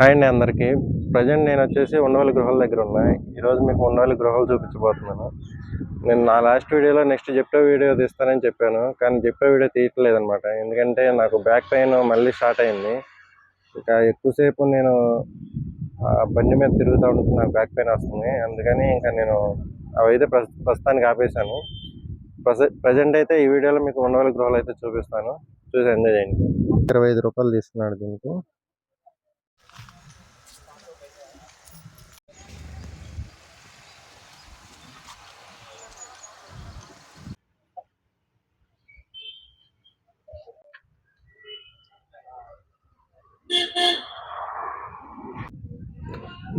Hi అండి అందరికీ. Present నేను వచ్చేసి ఉండవల్లి గృహాల దగ్గర ఉన్నాయి ఈరోజు మీకు ఉండవల్లి గృహాలు చూపించబోతున్నాను. నేను నా లాస్ట్ వీడియోలో నెక్స్ట్ చెప్పే వీడియో తీస్తానని చెప్పాను. కానీ చెప్పే వీడియో తీయట్లేదు అనమాట ఎందుకంటే నాకు బ్యాక్ పెయిన్ మళ్ళీ స్టార్ట్ అయింది. ఇంకా ఎక్కువసేపు నేను ఆ బండి మీద తిరుగుతూ ఉంటుంది నాకు బ్యాక్ పెయిన్ వస్తుంది. అందుకని ఇంకా నేను అవైతే ప్రస్తుతానికి ఆపేశాను. ప్రజెంట్ అయితే ఈ వీడియోలో మీకు ఉండవల్లి గృహాలు అయితే చూపిస్తాను. చూసి ఎంజాయ్ చేయండి. ఇరవై ఐదు రూపాయలు తీసుకున్నాడు దీనికి.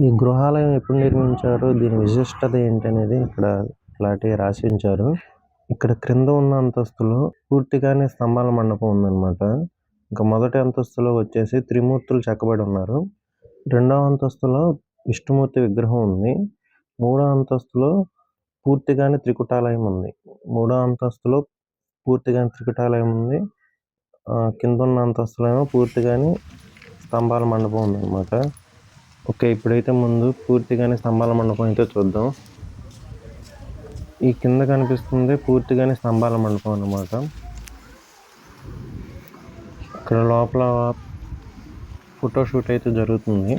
ఈ గృహాలయం ఎప్పుడు నిర్మించారు? దీని విశిష్టత ఏంటి అనేది ఇక్కడ క్లారిటీ రాసి ఉంచారు ఇక్కడ క్రింద ఉన్న అంతస్తులో పూర్తిగానే స్తంభాల మండపం ఉందన్నమాట. ఇంకా మొదటి అంతస్తులో వచ్చేసి త్రిమూర్తులు చెక్కబడి ఉన్నారు. రెండవ అంతస్తులో విష్ణుమూర్తి విగ్రహం ఉంది. మూడో అంతస్తులో పూర్తిగానే త్రికుటాలయం ఉంది. మూడో అంతస్తులో పూర్తిగానే త్రికుటాలయం ఉంది. కింద ఉన్న అంతస్తులో ఏమో పూర్తిగానే స్తంభాల మండపం ఉందన్నమాట. ఓకే ఇప్పుడైతే ముందు పూర్తిగానే స్తంభాల మండపం అయితే చూద్దాం. ఈ కింద కనిపిస్తుంది పూర్తిగానే స్తంభాల మండపం అన్నమాట. ఇక్కడ లోపల ఫోటోషూట్ అయితే జరుగుతుంది.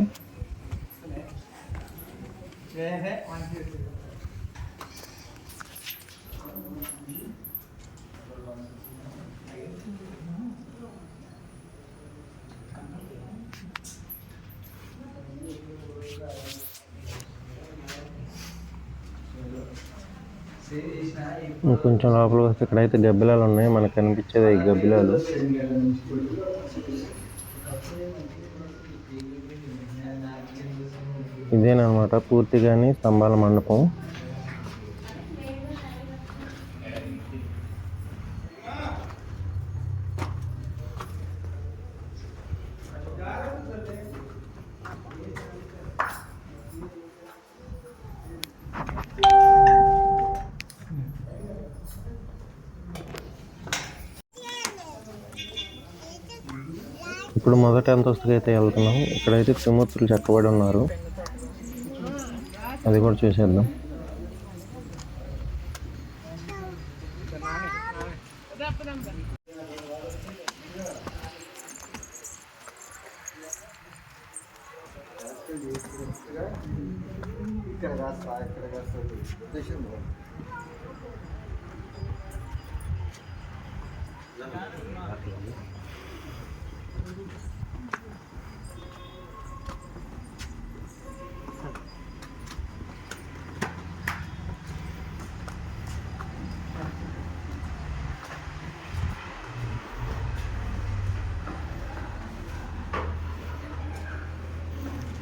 కొంచెం లోపల వస్తే ఇక్కడైతే గబ్బిలాలు ఉన్నాయి. మనకు కనిపించేది ఈ గబ్బిలాలు. ఇదేనమాట పూర్తిగాని స్తంభాల మండపం. ఇప్పుడు మొదటి అంతస్తుకి అయితే వెళ్తున్నాం. ఇక్కడైతే త్రిమూర్తులు చెక్కబడి ఉన్నారు. అది కూడా చూసేద్దాం.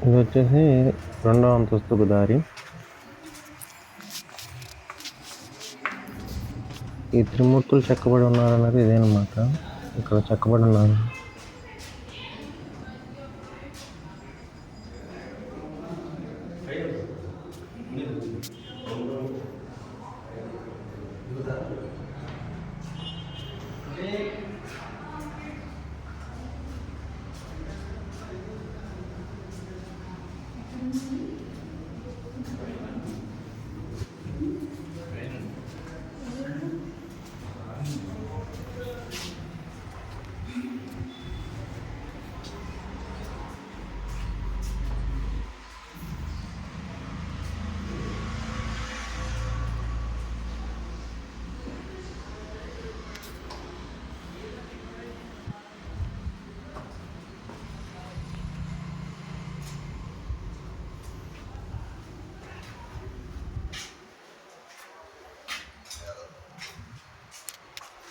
ఇది వచ్చేసి రెండవ అంతస్తుకు దారి. ఈ త్రిమూర్తులు చెక్కబడి ఉన్నారన్నది ఇదేనమాట. ఇక్కడ చెక్కబడి ఉన్నారు.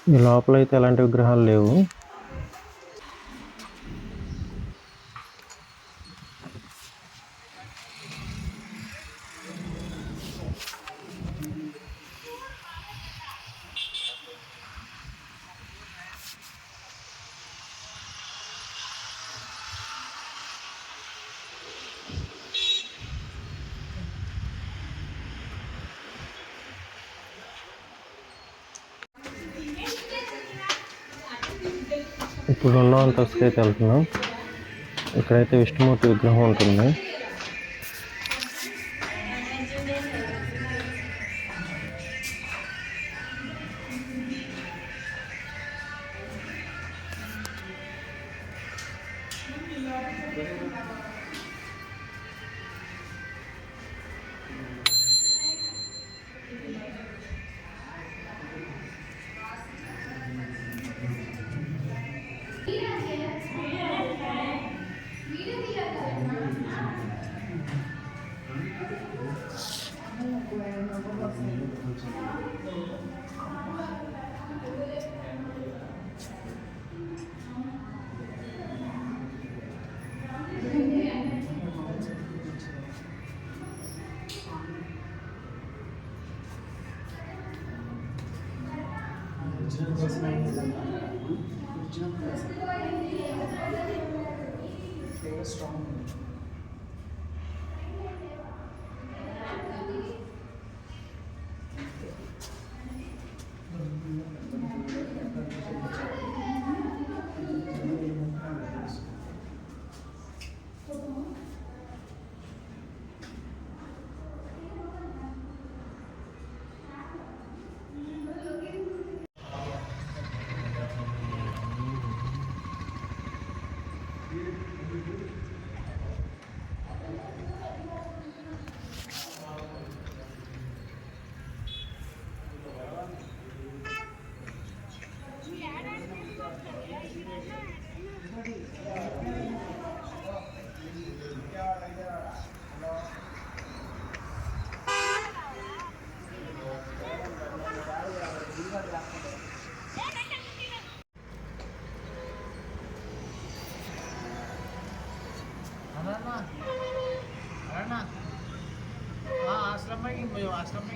ఈ లోపల అయితే ఎలాంటి విగ్రహాలు లేవు. ఇప్పుడు రెండో అంతస్తుకి అయితే వెళ్తున్నాం. ఇక్కడైతే విష్ణుమూర్తి విగ్రహం ఉంటుంది.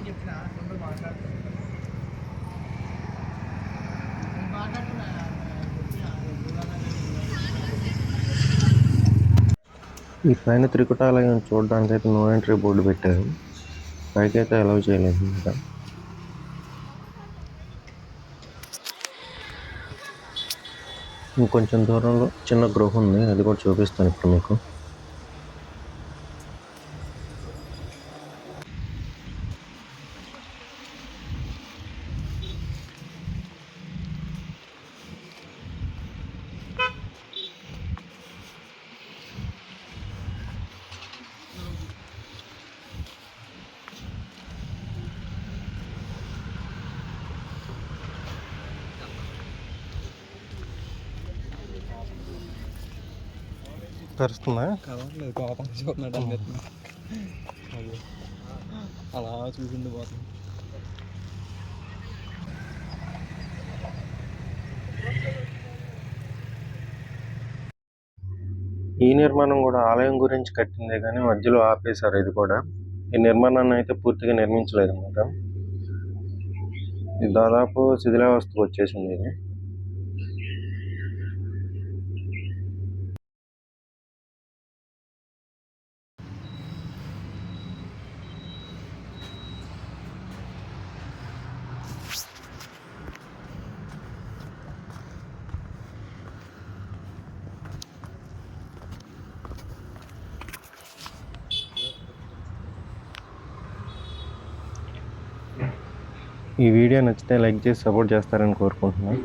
చెప్పిన ఈ పైన త్రికుటాలయం చూడడానికి అయితే నో ఎంట్రీ బోర్డు పెట్టారు. పైకి అయితే అలౌ చేయలేదు ఇంకా. ఇంకొంచెం దూరంలో చిన్న గృహ ఉంది అది కూడా చూపిస్తాను ఇప్పుడు మీకు. కదలేదు కోపం చూస్తున్నాడు అలా చూసిండు పోతుంది. ఈ నిర్మాణం కూడా ఆలయం గురించి కట్టిందే కానీ మధ్యలో ఆపేశారు ఇది కూడా. ఈ నిర్మాణాన్ని అయితే పూర్తిగా నిర్మించలేదు అనమాట ఇది దాదాపు శిథిలావస్థకు వచ్చేసింది ఇది. ఈ వీడియో నచ్చితే లైక్ చేసి సపోర్ట్ చేస్తారని కోరుకుంటున్నాను.